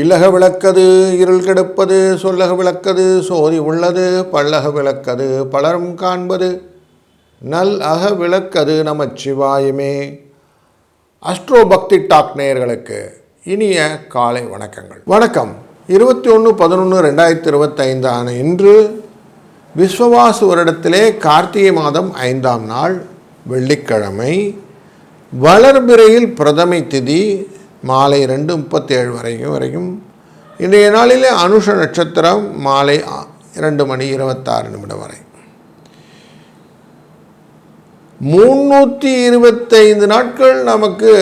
இல்லக விளக்கது இருள் கெடுப்பது சொல்லக விளக்கது சோதி உள்ளது பல்லக விளக்கது பலரும் காண்பது. நல் அக விளக்கது நமச்சிவாயுமே அஸ்ட்ரோ பக்தி டாக் நேயர்களுக்கு இனிய காலை வணக்கங்கள். வணக்கம். இருபத்தி ஒன்று பதினொன்று ரெண்டாயிரத்தி இருபத்தைந்து ஆன இன்று விஸ்வவாசு வருடத்திலே கார்த்திகை மாதம் ஐந்தாம் நாள் வெள்ளிக்கிழமை வளர்பிறையில் பிரதமை திதி மாலை ரெண்டு முப்பத்தி ஏழு வரைக்கும் வரைக்கும். இன்றைய நாளிலே அனுஷ நட்சத்திரம் மாலை இரண்டு மணி இருபத்தாறு நிமிடம் வரை. முன்னூற்றி இருபத்தைந்து நாட்கள் நமக்கு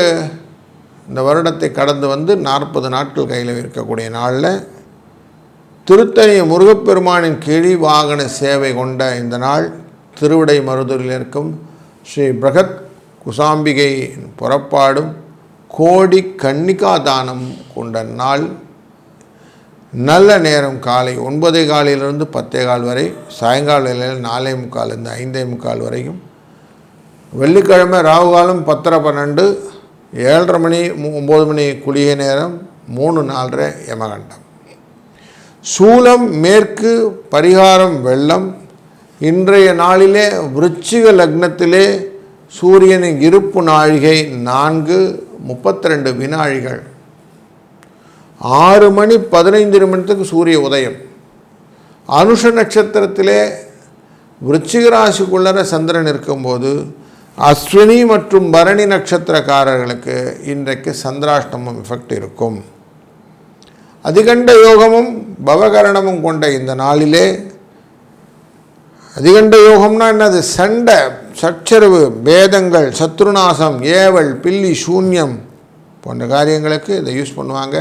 இந்த வருடத்தை கடந்து வந்து நாற்பது நாட்கள் கையில் இருக்கக்கூடிய நாளில் திருத்தணிய முருகப்பெருமானின் கிழி வாகன சேவை கொண்ட இந்த நாள் திருவிடை மருதூரில் இருக்கும் ஸ்ரீ பிரகத் குசாம்பிகை புறப்பாடும் கோடி கன்னிகா தானம் கொண்ட நாள். நல்ல நேரம் காலை ஒன்பதே காலையிலிருந்து பத்தே கால் வரை சாயங்கால வேளையில் நாலே முக்கால்லேருந்து ஐந்தே முக்கால் வரைக்கும் வெள்ளிக்கிழமை ராகுகாலம் பத்தரை பன்னெண்டு ஏழரை மணி ஒம்பது மணி குளிகை நேரம் மூணு நாலரை யமகண்டம். சூலம் மேற்கு பரிகாரம் வெள்ளம். இன்றைய நாளிலே விருச்சிக லக்னத்திலே சூரியனின் இருப்பு நாழிகை நான்கு முப்பத்தி ரெண்டு வினாழிகள் ஆறு மணி பதினைந்து நிமிடத்துக்கு சூரிய உதயம். அனுஷ நட்சத்திரத்திலே விருச்சிக ராசிக்குள்ளர சந்திரன் இருக்கும்போது அஸ்வினி மற்றும் பரணி நட்சத்திரக்காரர்களுக்கு இன்றைக்கு சந்திராஷ்டமம் எஃபெக்ட் இருக்கும். அதிகண்ட யோகமும் பவகரணமும் கொண்ட இந்த நாளிலே அதிகண்ட யோகம்னா என்னது? சண்டை. சச்சரவு பேதங்கள் சத்ருநாசம் ஏவல் பில்லி சூன்யம் போன்ற காரியங்களுக்கு இதை யூஸ் பண்ணுவாங்க.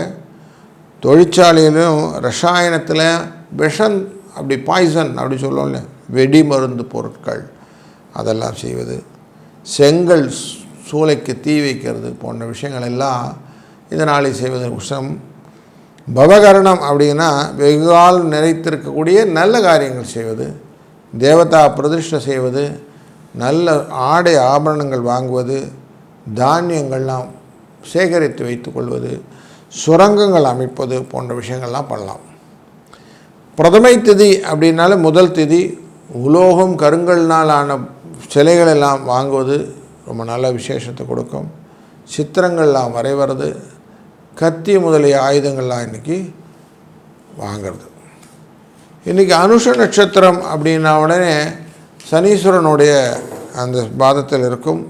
தொழிற்சாலையிலும் ரசாயனத்தில் விஷம் அப்படி பாய்சன் அப்படி சொல்லுவோம்ல வெடி மருந்து பொருட்கள் அதெல்லாம் செய்வது. செங்கல் சூளைக்கு தீ வைக்கிறது போன்ற விஷயங்கள் எல்லாம் இதனாலே செய்வது உஷம் பவகரணம் அப்படின்னா வெகுகால் நிறைத்திருக்கக்கூடிய நல்ல காரியங்கள் செய்வது. தேவதா பிரதிஷ்டை செய்வது. நல்ல ஆடை ஆபரணங்கள் வாங்குவது தானியங்கள்லாம் சேகரித்து வைத்துக்கொள்வது சுரங்கங்கள் அமைப்பது போன்ற விஷயங்கள்லாம் பண்ணலாம். பிரதமை திதி அப்படின்னாலே முதல் திதி உலோகம் கருங்கல்னால் ஆன சிலைகள் எல்லாம் வாங்குவது ரொம்ப நல்ல விசேஷத்தை கொடுக்கும். சித்திரங்கள்லாம் வரைவது கத்தி முதலிய ஆயுதங்கள்லாம் இன்றைக்கி வாங்கிறது. இன்றைக்கி அனுஷ நட்சத்திரம் அப்படின்னா உடனே சனீஸ்வரனுடைய அந்த பாதத்தில் இருக்கும்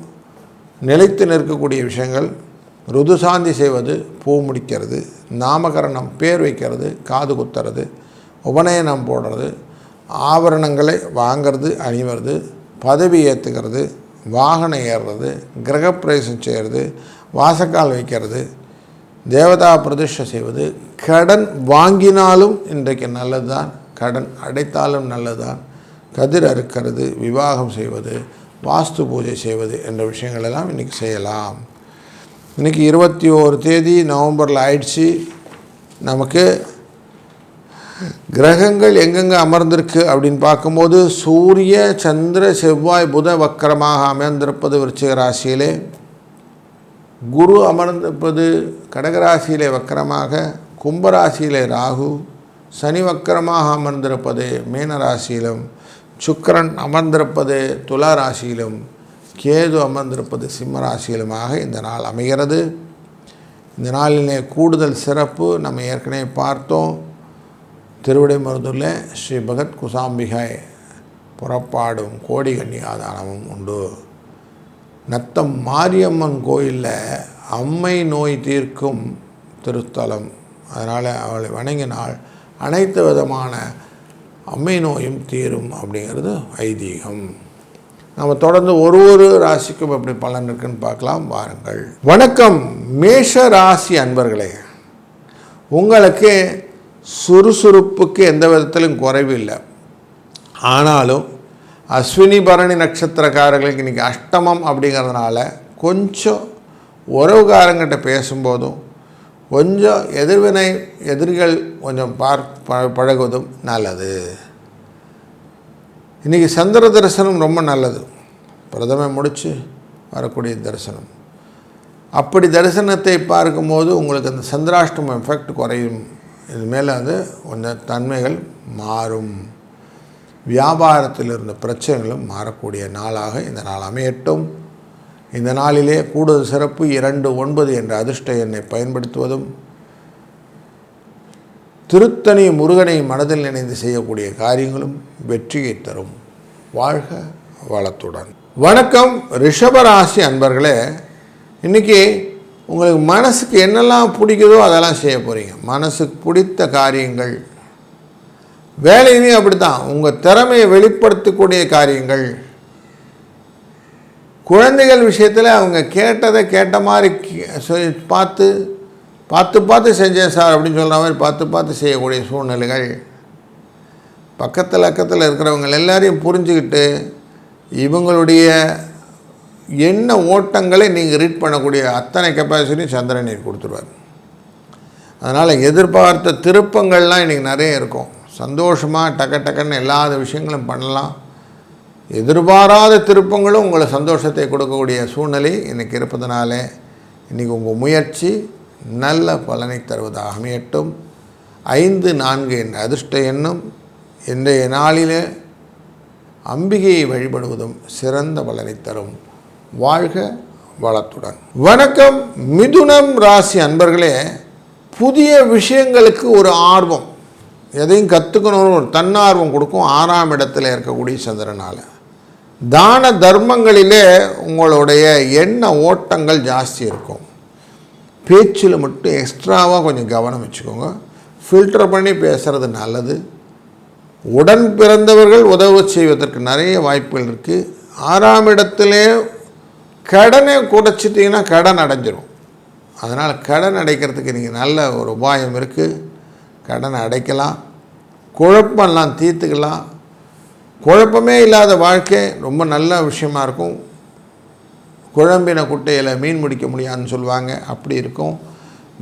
நிலைத்து நிற்கக்கூடிய விஷயங்கள் ருதுசாந்தி செய்வது பூ முடிக்கிறது நாமகரணம் பேர் வைக்கிறது காது குத்துறது உபநயனம் போடுறது ஆபரணங்களை வாங்கிறது அணிவது பதவி ஏற்றுக்கிறது வாகனம் ஏறுறது கிரகப்பிரவேசம் செய்கிறது வாசக்கால் வைக்கிறது தேவதா பிரதிஷ்டை செய்வது கடன் வாங்கினாலும் இன்றைக்கு நல்லதுதான் கடன் அடைத்தாலும் நல்லது தான் கதிர் அறுக்கிறது விவாகம் செய்வது வாஸ்து பூஜை செய்வது என்ற விஷயங்கள் எல்லாம் இன்றைக்கி செய்யலாம். இன்றைக்கி இருபத்தி ஓரு தேதி நவம்பரில் ஆயிடுச்சு. நமக்கு கிரகங்கள் எங்கெங்கே அமர்ந்திருக்கு அப்படின்னு பார்க்கும்போது சூரிய சந்திர செவ்வாய் புத வக்கரமாக அமர்ந்திருப்பது விருச்சிக ராசியிலே. குரு அமர்ந்திருப்பது கடகராசியிலே வக்கரமாக கும்பராசியிலே ராகு சனி வக்கரமாக அமர்ந்திருப்பது மீனராசியிலும் சுக்கிரன் அமர்ந்திருப்பது துலா ராசியிலும் கேது அமர்ந்திருப்பது சிம்ம ராசியிலுமாக இந்த நாள் அமைகிறது. இந்த நாளிலே கூடுதல் சிறப்பு நம்ம ஏற்கனவே பார்த்தோம். திருவிடைமருதூரில் ஸ்ரீ பகத் குசாம்பிகை புறப்பாடும் கோடி கன்னியாதானமும் உண்டு. நத்தம் மாரியம்மன் கோயிலில் அம்மை நோய் தீர்க்கும் திருத்தலம். அதனால் அவளை வணங்கினால் அனைத்து விதமான அம்மை நோயும் தீரும் அப்படிங்கிறது ஐதீகம். நம்ம தொடர்ந்து ஒரு ஒரு ராசிக்கும் எப்படி பலன் இருக்குன்னு பார்க்கலாம் வாருங்கள். வணக்கம் மேஷ ராசி அன்பர்களே. உங்களுக்கு சுறுசுறுப்புக்கு எந்த விதத்திலும் குறைவு இல்லை. ஆனாலும் அஸ்வினி பரணி நட்சத்திரக்காரர்களுக்கு இன்றைக்கி அஷ்டமம் அப்படிங்கிறதுனால கொஞ்சம் உறவுகாரங்கிட்ட பேசும்போதும் கொஞ்சம் எதிர்வினை எதிரிகள் கொஞ்சம் பார் பழகுவதும் நல்லது. இன்றைக்கி சந்திர தரிசனம் ரொம்ப நல்லது. பிரதமை முடித்து வரக்கூடிய தரிசனம். அப்படி தரிசனத்தை பார்க்கும்போது உங்களுக்கு அந்த சந்திராஷ்டம் எஃபெக்ட் குறையும். இது மேலே வந்து கொஞ்சம் தன்மைகள் மாறும். வியாபாரத்தில் இருந்த பிரச்சனைகளும் மாறக்கூடிய நாளாக இந்த நாள் அமையட்டும். இந்த நாளிலே கூடுதல் சிறப்பு இரண்டு ஒன்பது என்ற அதிர்ஷ்ட எண்ணை பயன்படுத்துவதும் திருத்தணி முருகனை மனதில் நினைந்து செய்யக்கூடிய காரியங்களும் வெற்றியை தரும். வாழ்க வளத்துடன். வணக்கம் ரிஷபராசி அன்பர்களே. இன்றைக்கி உங்களுக்கு மனசுக்கு என்னெல்லாம் பிடிக்குதோ அதெல்லாம் செய்ய போகிறீங்க மனசுக்கு பிடித்த காரியங்கள். வேலையிலையும் அப்படி தான் உங்கள் திறமையை வெளிப்படுத்தக்கூடிய காரியங்கள். குழந்தைகள் விஷயத்தில் அவங்க கேட்டதை கேட்ட மாதிரி பார்த்து பார்த்து பார்த்து செஞ்சேன் சார் அப்படின்னு சொல்கிற மாதிரி பார்த்து பார்த்து செய்யக்கூடிய சூழ்நிலைகள். பக்கத்தில் அக்கத்தில் இருக்கிறவங்க எல்லாரையும் புரிஞ்சுக்கிட்டு இவங்களுடைய என்ன ஓட்டங்களை நீங்கள் ரீட் பண்ணக்கூடிய அத்தனை கெப்பாசிட்டியும் சந்திரன் கொடுத்துருவார். அதனால் எதிர்பார்த்த திருப்பங்கள்லாம் இன்றைக்கி நிறைய இருக்கும். சந்தோஷமாக டக்கு டக்குன்னு எல்லா விஷயங்களும் பண்ணலாம். எதிர்பாராத திருப்பங்களும் உங்களை சந்தோஷத்தை கொடுக்கக்கூடிய சூழ்நிலை. இன்றைக்கி இருப்பதனால இன்றைக்கி உங்கள் முயற்சி நல்ல பலனை தருவதாக அமையட்டும். ஐந்து நான்கு என்ற அதிர்ஷ்ட எண்ணும் இன்றைய நாளிலே அம்பிகையை வழிபடுவதும் சிறந்த பலனை தரும். வாழ்க வளத்துடன். வணக்கம். மிதுனம் ராசி அன்பர்களே புதிய விஷயங்களுக்கு ஒரு ஆர்வம். எதையும் கற்றுக்கணும்னு ஒரு தன்னார்வம் கொடுக்கும். ஆறாம் இடத்துல இருக்கக்கூடிய சந்திரனால். தான தர்மங்களிலே உங்களுடைய எண்ண ஓட்டங்கள் ஜாஸ்தி இருக்கும். பேச்சில் மட்டும் எக்ஸ்ட்ராவாக கொஞ்சம் கவனம் வச்சுக்கோங்க. ஃபில்டர் பண்ணி பேசுகிறது நல்லது. உடன் பிறந்தவர்கள் உதவு செய்வதற்கு நிறைய வாய்ப்புகள் இருக்குது ஆறாம் இடத்திலே கடனை குடைச்சிட்டிங்கன்னா கடன் அடைஞ்சிரும். அதனால் கடன் அடைக்கிறதுக்கு நீங்கள் நல்ல ஒரு உபாயம் இருக்குது கடன் அடைக்கலாம். குழப்பம்லாம் தீர்த்துக்கலாம். குழப்பமே இல்லாத வாழ்க்கை ரொம்ப நல்ல விஷயமா இருக்கும். குழம்பின குட்டையில் மீன் பிடிக்க முடியாதுன்னு சொல்லுவாங்க. அப்படி இருக்கும்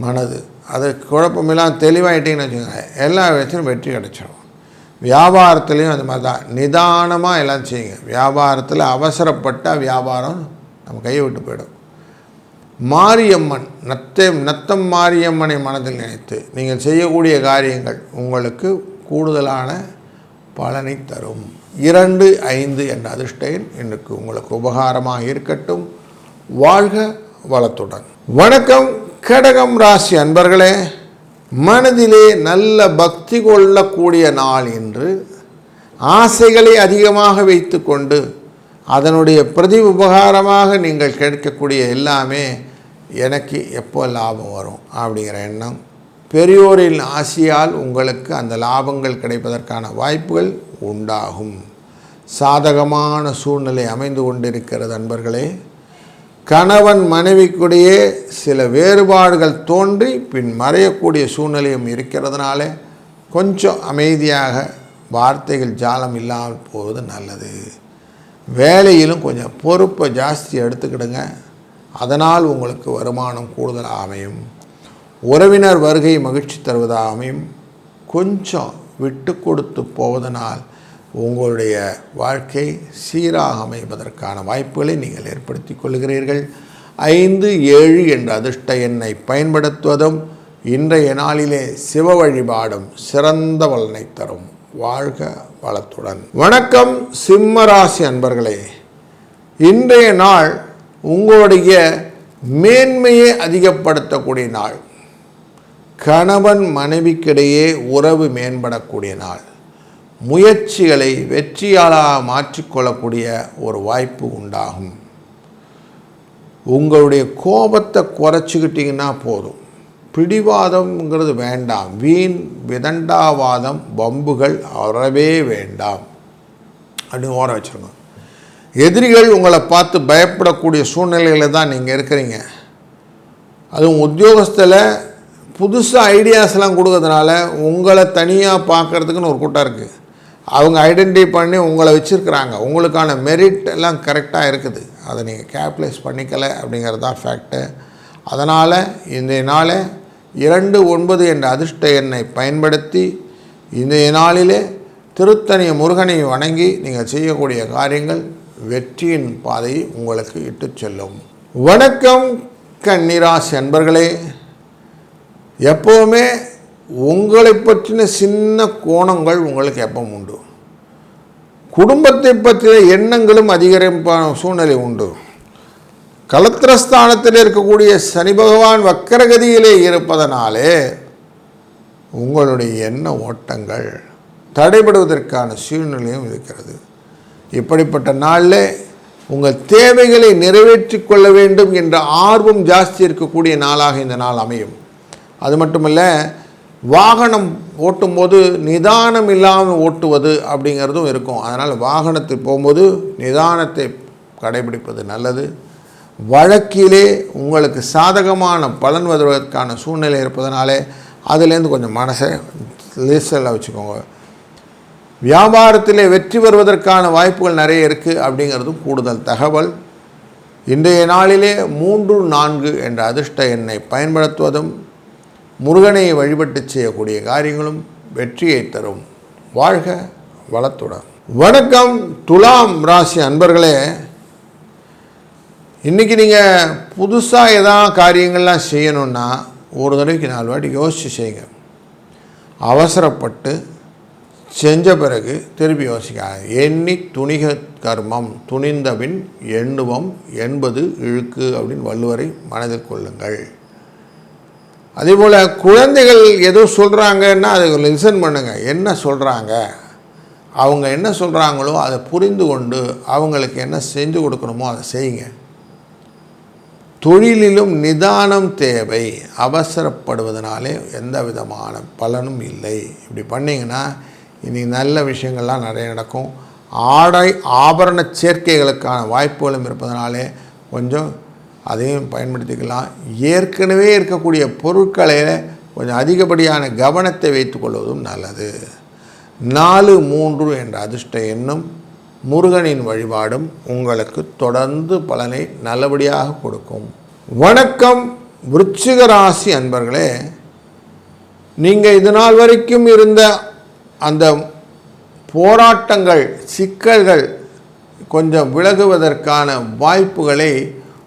மனது. அது குழப்பமெல்லாம் தெளிவாயிட்டீங்கன்னு வச்சுக்கோங்க. எல்லா விஷயத்திலும் வெற்றி கிடச்சிடும் வியாபாரத்துலேயும் அது மாதிரி தான். நிதானமாக எல்லாம் செய்யுங்க. வியாபாரத்தில் அவசரப்பட்டால் வியாபாரம் நம்ம கையை விட்டு போயிடும். மாரியம்மன் நத்தை நத்தம் மாரியம்மனை மனதில் நினைத்து நீங்கள் செய்யக்கூடிய காரியங்கள் உங்களுக்கு கூடுதலான பலனை தரும். இரண்டு ஐந்து என்ற அதிர்ஷ்ட எண் இன்றைக்கு உங்களுக்கு உபகாரமாக இருக்கட்டும். வாழ்க வளத்துடன். வணக்கம் கடகம் ராசி அன்பர்களே. மனதிலே நல்ல பக்தி கொள்ளக்கூடிய நாள் என்று ஆசைகளை அதிகமாக வைத்துக்கொண்டு அதனுடைய பிரதி உபகாரமாக நீங்கள் கேட்கக்கூடிய எல்லாமே எனக்கு எப்போ லாபம் வரும் அப்படிங்கிற எண்ணம். பெரியோரின் ஆசையால் உங்களுக்கு அந்த லாபங்கள் கிடைப்பதற்கான வாய்ப்புகள் உண்டாகும். சாதகமான சூழ்நிலை அமைந்து கொண்டிருக்கிறது அன்பர்களே. கணவன் மனைவிக்குடையே சில வேறுபாடுகள் தோன்றி பின் மறையக்கூடிய சூழ்நிலையும் இருக்கிறதுனால கொஞ்சம் அமைதியாக வார்த்தைகள் ஜாலம் இல்லாமல் போவது நல்லது. வேலையிலும் கொஞ்சம் பொறுப்பை ஜாஸ்தி எடுத்துக்கிடுங்க. அதனால் உங்களுக்கு வருமானம் கூடுதலாக அமையும். உறவினர் வருகை மகிழ்ச்சி தருவதாக அமையும். கொஞ்சம் விட்டு கொடுத்து போவதனால் உங்களுடைய வாழ்க்கை சீராக அமைவதற்கான வாய்ப்புகளை நீங்கள் ஏற்படுத்தி கொள்கிறீர்கள். ஐந்து ஏழு என்ற அதிர்ஷ்ட எண்ணை பயன்படுத்துவதும் இன்றைய நாளிலே சிவ வழிபாடும் சிறந்த பலனை தரும். வாழ்க வளத்துடன். வணக்கம் சிம்மராசி அன்பர்களே. இன்றைய நாள் உங்களுடைய மேன்மையை அதிகப்படுத்தக்கூடிய நாள். கணவன் மனைவிக்கிடையே உறவு மேம்படக்கூடிய நாள். முயற்சிகளை வெற்றியாளாக மாற்றிக்கொள்ளக்கூடிய ஒரு வாய்ப்பு உண்டாகும். உங்களுடைய கோபத்தை குறைச்சிக்கிட்டிங்கன்னா போதும். பிடிவாதம்ங்கிறது வேண்டாம். வீண் விதண்டாவாதம் பம்புகள் அறவே வேண்டாம். அப்படின்னு ஓர வச்சுருங்க. எதிரிகள் உங்களை பார்த்து பயப்படக்கூடிய சூழ்நிலையில் தான் நீங்கள் இருக்கிறீங்க. அதுவும் உத்தியோகஸ்தில் புதுசாக ஐடியாஸ்லாம் கொடுக்கறதுனால உங்களை தனியாக பார்க்குறதுக்குன்னு ஒரு கூட்டம் இருக்குது அவங்க ஐடென்டிஃபை பண்ணி உங்களை வச்சுருக்குறாங்க. உங்களுக்கான மெரிட் எல்லாம் கரெக்டாக இருக்குது. அதை நீங்கள் கேப்லைஸ் பண்ணிக்கலை அப்படிங்கிறது தான் ஃபேக்ட்டு அதனால் இந்த நாளை இரண்டு ஒன்பது என்ற அதிர்ஷ்ட எண்ணை பயன்படுத்தி இந்த நாளிலே திருத்தணிய முருகனை வணங்கி நீங்கள் செய்யக்கூடிய காரியங்கள் வெற்றியின் பாதையை உங்களுக்கு இட்டுச் செல்லும். வணக்கம் கன்னிராசி அன்பர்களே. எப்போவுமே உங்களை பற்றின சின்ன கோணங்கள் உங்களுக்கு எப்பவும் உண்டு. குடும்பத்தை பற்றிய எண்ணங்களும் அதிகரிப்பான சூழ்நிலை உண்டு. கலத்திரஸ்தானத்தில் இருக்கக்கூடிய சனி பகவான் வக்கரகதியிலே இருப்பதனாலே உங்களுடைய எண்ண ஓட்டங்கள் தடைபடுவதற்கான சூழ்நிலையும் இருக்கிறது. இப்படிப்பட்ட நாளில் உங்கள் தேவைகளை நிறைவேற்றி கொள்ள வேண்டும் என்ற ஆர்வம் ஜாஸ்தி இருக்கக்கூடிய நாளாக இந்த நாள் அமையும். அது மட்டுமல்ல வாகனம் ஓட்டும்போது நிதானம் இல்லாமல் ஓட்டுவது அப்படிங்கிறதும் இருக்கும். அதனால் வாகனத்தில் போகும்போது நிதானத்தை கடைபிடிப்பது நல்லது. வழக்கிலே உங்களுக்கு சாதகமான பலன் வருவதற்கான சூழ்நிலை இருப்பதனாலே அதுலேருந்து கொஞ்சம் மனசை லேசலாக வச்சுக்கோங்க. வியாபாரத்திலே வெற்றி வருவதற்கான வாய்ப்புகள் நிறைய இருக்குது அப்படிங்கிறதும் கூடுதல் தகவல். இன்றைய நாளிலே மூன்று நான்கு என்ற அதிர்ஷ்ட எண்ணை பயன்படுத்துவதும் முருகனை வழிபட்டு செய்யக்கூடிய காரியங்களும் வெற்றியை தரும். வாழ்க வளத்துடன். வணக்கம் துலாம் ராசி அன்பர்களே. இன்றைக்கி நீங்கள் புதுசாக எதாவது காரியங்கள்லாம் செய்யணுன்னா ஒரு தடவைக்கு நாலு வாட்டி யோசித்து செய்யுங்க. அவசரப்பட்டு செஞ்ச பிறகு திருப்பி யோசிக்காது எண்ணி துணிக கர்மம் துணிந்தபின் எண்ணுவம் என்பது இழுக்கு அப்படின்னு வள்ளுவரை மனதில் கொள்ளுங்கள். அதே போல் குழந்தைகள் ஏதோ சொல்கிறாங்கன்னா அதை லிசன் பண்ணுங்கள் என்ன சொல்கிறாங்க அவங்க என்ன சொல்கிறாங்களோ அதை புரிந்து கொண்டு அவங்களுக்கு என்ன செஞ்சு கொடுக்கணுமோ அதை செய்யுங்க. தொழிலிலும் நிதானம் தேவை. அவசரப்படுவதனாலே எந்த விதமான பலனும் இல்லை. இப்படி பண்ணிங்கன்னா இன்றைக்கி நல்ல விஷயங்கள்லாம் நிறைய நடக்கும். ஆடை ஆபரண சேர்க்கைகளுக்கான வாய்ப்புகளும் இருப்பதனாலே கொஞ்சம் அதையும் பயன்படுத்திக்கலாம். ஏற்கனவே இருக்கக்கூடிய பொருட்களை கொஞ்சம் அதிகப்படியான கவனத்தை வைத்துக்கொள்வதும் நல்லது. நாலு மூன்று என்ற அதிர்ஷ்ட எண்ணும் முருகனின் வழிபாடும் உங்களுக்கு தொடர்ந்து பலனை நல்லபடியாக கொடுக்கும். வணக்கம் விருச்சிக ராசி அன்பர்களே. நீங்கள் இது நாள் வரைக்கும் இருந்த அந்த போராட்டங்கள் சிக்கல்கள் கொஞ்சம் விலகுவதற்கான வாய்ப்புகளை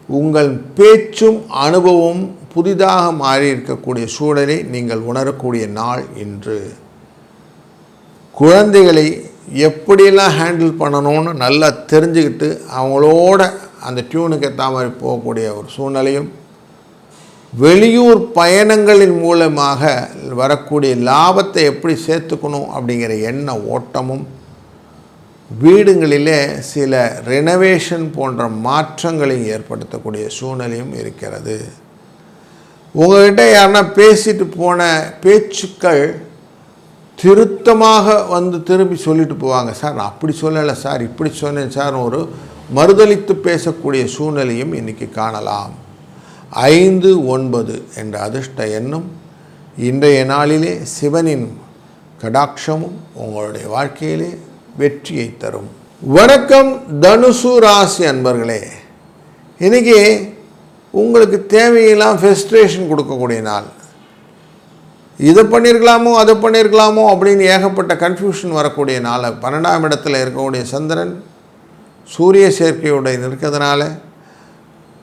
உங்கள் பேச்சும் அனுபவமும் புதிதாக மாறியிருக்கக்கூடிய சூழலை நீங்கள் உணரக்கூடிய நாள் இன்று. குழந்தைகளை எப்படியெல்லாம் ஹேண்டில் பண்ணணும்னு நல்லா தெரிஞ்சுக்கிட்டு அவங்களோட அந்த டியூனுக்கு ஏற்ற மாதிரி போகக்கூடிய ஒரு சூழ்நிலையும் வெளியூர் பயணங்களின் மூலமாக வரக்கூடிய லாபத்தை எப்படி சேர்த்துக்கணும் அப்படிங்கிற எண்ண ஓட்டமும் வீடுகளிலே சில ரெனவேஷன் போன்ற மாற்றங்களை ஏற்படுத்தக்கூடிய சூழ்நிலையும் இருக்கிறது. உங்கள்கிட்ட யாருன்னா பேசிட்டு போன பேச்சுக்கள் திருத்தமாக வந்து திரும்பி சொல்லிட்டு போவாங்க. சார் நான் அப்படி சொல்லலை சார் இப்படி சொன்னேன் சார் ஒரு மறுதளித்து பேசக்கூடிய சூழ்நிலையும் இன்றைக்கி காணலாம். ஐந்து ஒன்பது என்ற அதிர்ஷ்ட எண்ணும் இன்றைய நாளிலே சிவனின் கடாட்சமும் உங்களுடைய வாழ்க்கையிலே வெற்றியை தரும். வணக்கம் தனுசு ராசி அன்பர்களே. இன்றைக்கி உங்களுக்கு தேவையெல்லாம் ஃபெஸ்ட்ரேஷன் கொடுக்கக்கூடிய நாள். இதை பண்ணியிருக்கலாமோ அதை பண்ணியிருக்கலாமோ அப்படின்னு ஏகப்பட்ட கன்ஃபியூஷன் வரக்கூடிய நாள். பன்னெண்டாம் இடத்துல இருக்கக்கூடிய சந்திரன் சூரிய சேர்க்கையுடைய இருக்கிறதுனால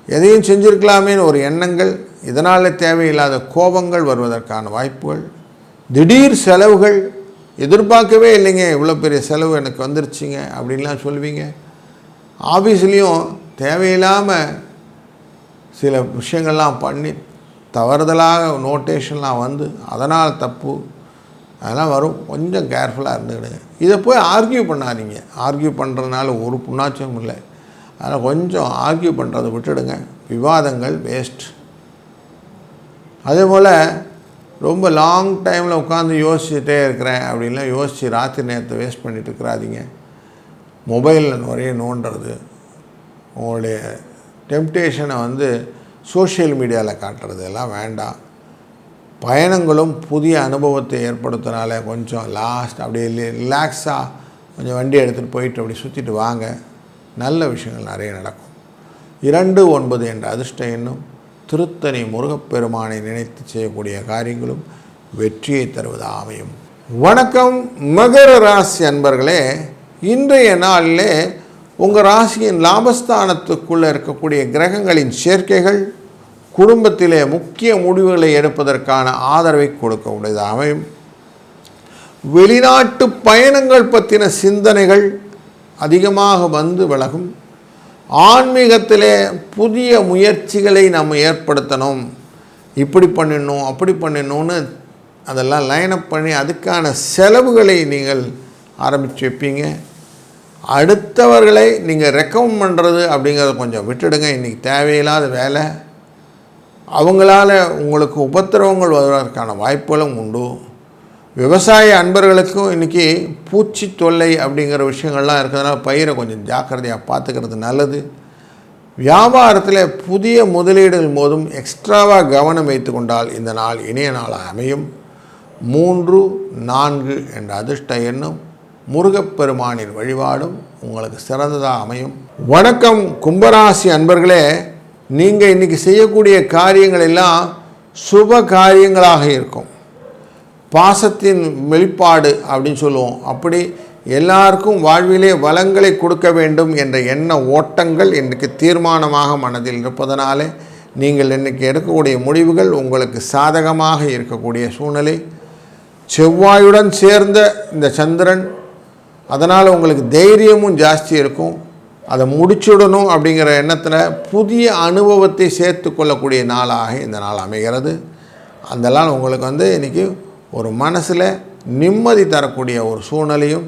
எதையும் செஞ்சுருக்கலாமேன்னு ஒரு எண்ணங்கள் இதனால் தேவையில்லாத கோபங்கள் வருவதற்கான வாய்ப்புகள் திடீர் செலவுகள் எதிர்பார்க்கவே இல்லைங்க. இவ்வளோ பெரிய செலவு எனக்கு வந்துருச்சுங்க அப்படின்லாம் சொல்லுவீங்க. ஆஃபீஸ்லேயும் தேவையில்லாமல் சில விஷயங்கள்லாம் பண்ணி தவறுதலாக நோட்டேஷன்லாம் வந்து அதனால் தப்பு. அதெல்லாம் வரும். கொஞ்சம் கேர்ஃபுல்லாக இருந்துக்கிடுங்க. இதை போய் ஆர்கியூ பண்ணாதீங்க. ஆர்கியூ பண்ணுறதுனால ஒரு புண்ணாச்சும் இல்லை. அதனால் கொஞ்சம் ஆர்கியூ பண்ணுறதை விட்டுடுங்க. விவாதங்கள் வேஸ்ட் அதே போல் ரொம்ப லாங் டைமில் உட்காந்து யோசிச்சுட்டே இருக்கிறேன் அப்படின்லாம் யோசித்து ராத்திரி நேரத்தை வேஸ்ட் பண்ணிட்டு இருக்கிறாதீங்க. மொபைலில் நிறைய நோண்டுறது உங்களுடைய டெம்டேஷனை வந்து சோஷியல் மீடியாவில் காட்டுறது எல்லாம் வேண்டாம். பயணங்களும் புதிய அனுபவத்தை ஏற்படுத்தினால கொஞ்சம் லாஸ்ட் அப்படியே ரிலாக்ஸாக கொஞ்சம் வண்டி எடுத்துகிட்டு போயிட்டு அப்படி சுற்றிட்டு வாங்க. நல்ல விஷயங்கள் நிறைய நடக்கும். இரண்டு ஒன்பது என்ற அதிர்ஷ்ட எண்ணும் திருத்தணி முருகப்பெருமானை நினைத்து செய்யக்கூடிய காரியங்களும் வெற்றியை தருவது அமையும். வணக்கம் மகர ராசி அன்பர்களே. இன்றைய நாளிலே உங்கள் ராசியின் லாபஸ்தானத்துக்குள்ளே இருக்கக்கூடிய கிரகங்களின் சேர்க்கைகள் குடும்பத்திலே முக்கிய முடிவுகளை எடுப்பதற்கான ஆதரவை கொடுக்கக்கூடியது அமையும். வெளிநாட்டு பயணங்கள் பற்றின சிந்தனைகள் அதிகமாக வந்து விலகும். ஆன்மீகத்திலே புதிய முயற்சிகளை நம்ம ஏற்படுத்தணும். இப்படி பண்ணிடணும் அப்படி பண்ணிடணும்னு அதெல்லாம் லைனப் பண்ணி அதுக்கான செலவுகளை நீங்கள் ஆரம்பித்து வைப்பீங்க. அடுத்தவர்களை நீங்கள் ரெக்கமெண்ட் பண்ணுறது அப்படிங்கிறத கொஞ்சம் விட்டுடுங்க. இன்றைக்கி தேவையில்லாத வேலை. அவங்களால உங்களுக்கு உபத்திரவங்கள் வருவதற்கான வாய்ப்புகளும் உண்டு. விவசாய அன்பர்களுக்கும் இன்றைக்கி பூச்சி தொல்லை அப்படிங்கிற விஷயங்கள்லாம் இருக்கிறதுனால பயிரை கொஞ்சம் ஜாக்கிரதையாக பார்த்துக்கிறது நல்லது. வியாபாரத்தில் புதிய முதலீடுகள் போதும் எக்ஸ்ட்ராவாக கவனம் வைத்து கொண்டால் இந்த நாள் இணைய நாளாக அமையும். மூன்று நான்கு என்ற அதிர்ஷ்ட எண்ணும் முருகப்பெருமானின் வழிபாடும் உங்களுக்கு சிறந்ததாக அமையும். வணக்கம் கும்பராசி அன்பர்களே. நீங்கள் இன்றைக்கி செய்யக்கூடிய காரியங்கள் எல்லாம் சுப காரியங்களாக இருக்கும். பாசத்தின் வெளிப்பாடு அப்படின்னு சொல்லுவோம். அப்படி எல்லாருக்கும் வாழ்விலே வளங்களை கொடுக்க வேண்டும் என்ற எண்ண ஓட்டங்கள் இன்றைக்கு தீர்மானமாக மனதில் இருப்பதனாலே நீங்கள் இன்றைக்கி எடுக்கக்கூடிய முடிவுகள் உங்களுக்கு சாதகமாக இருக்கக்கூடிய சூழ்நிலை. செவ்வாயுடன் சேர்ந்த இந்த சந்திரன் அதனால் உங்களுக்கு தைரியமும் ஜாஸ்தி இருக்கும். அதை முடிச்சுடணும் அப்படிங்கிற எண்ணத்தில் புதிய அனுபவத்தை சேர்த்து கொள்ளக்கூடிய நாளாக இந்த நாள் அமைகிறது. அந்த நாள் உங்களுக்கு வந்து இன்றைக்கி ஒரு மனசில் நிம்மதி தரக்கூடிய ஒரு சூழ்நிலையும்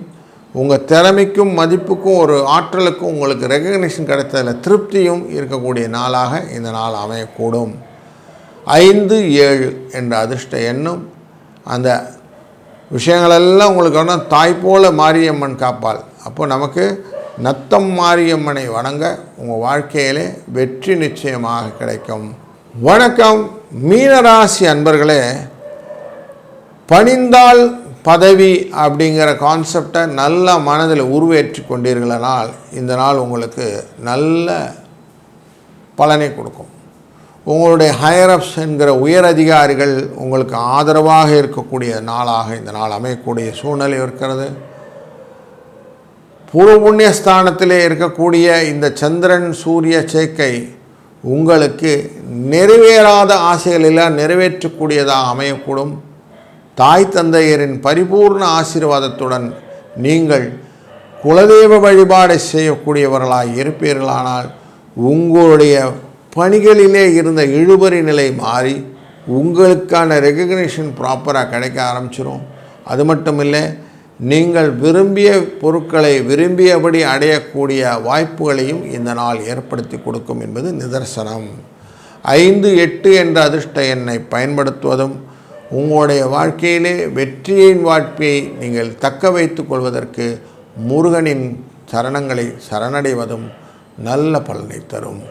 உங்கள் திறமைக்கும் மதிப்புக்கும் ஒரு ஆற்றலுக்கும் உங்களுக்கு ரெகக்னேஷன் கிடைத்ததில் திருப்தியும் இருக்கக்கூடிய நாளாக இந்த நாள் அமையக்கூடும். ஐந்து ஏழு என்ற அதிர்ஷ்ட எண்ணும் அந்த விஷயங்களெல்லாம் உங்களுக்கு வேணும் தாய் போல மாரியம்மன் காப்பாள். அப்போ நமக்கு நத்தம் மாரியம்மனை வணங்க உங்கள் வாழ்க்கையிலே வெற்றி நிச்சயமாக கிடைக்கும். வணக்கம். மீனராசி அன்பர்களே பணிந்தால் பதவி அப்படிங்கிற கான்செப்டை நல்லா மனதில் உருவேற்றி கொண்டீர்களானால் இந்த நாள் உங்களுக்கு நல்ல பலனை கொடுக்கும். உங்களுடைய ஹையரப்ஸ் என்கிற உயர் அதிகாரிகள் உங்களுக்கு ஆதரவாக இருக்கக்கூடிய நாளாக இந்த நாள் அமையக்கூடிய சூழ்நிலை இருக்கிறது. பூர்வ புண்ணிய ஸ்தானத்திலே இருக்கக்கூடிய இந்த சந்திரன் சூரிய சேர்க்கை உங்களுக்கு நிறைவேறாத ஆசைகளெல்லாம் நிறைவேற்றக்கூடியதாக அமையக்கூடும். தாய் தந்தையரின் பரிபூர்ண ஆசீர்வாதத்துடன் நீங்கள் குலதெய்வ வழிபாடை செய்யக்கூடியவர்களாக இருப்பீர்களானால் உங்களுடைய பணிகளிலே இருந்த இழுபறி நிலை மாறி உங்களுக்கான ரெகக்னேஷன் ப்ராப்பராக கிடைக்க ஆரம்பிச்சிடும் அது மட்டும் இல்லை நீங்கள் விரும்பிய பொருட்களை விரும்பியபடி அடையக்கூடிய வாய்ப்புகளையும் இந்த நாள் ஏற்படுத்தி கொடுக்கும் என்பது நிதர்சனம். ஐந்து எட்டு என்ற அதிர்ஷ்ட எண்ணை பயன்படுத்துவதும் உங்களுடைய வாழ்க்கையிலே வெற்றியின் வாழ்க்கையை நீங்கள் தக்க வைத்து கொள்வதற்கு முருகனின் சரணங்களை சரணடைவதும் நல்ல பலனை தரும்.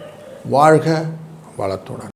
வாழ்க வளத்துடன்.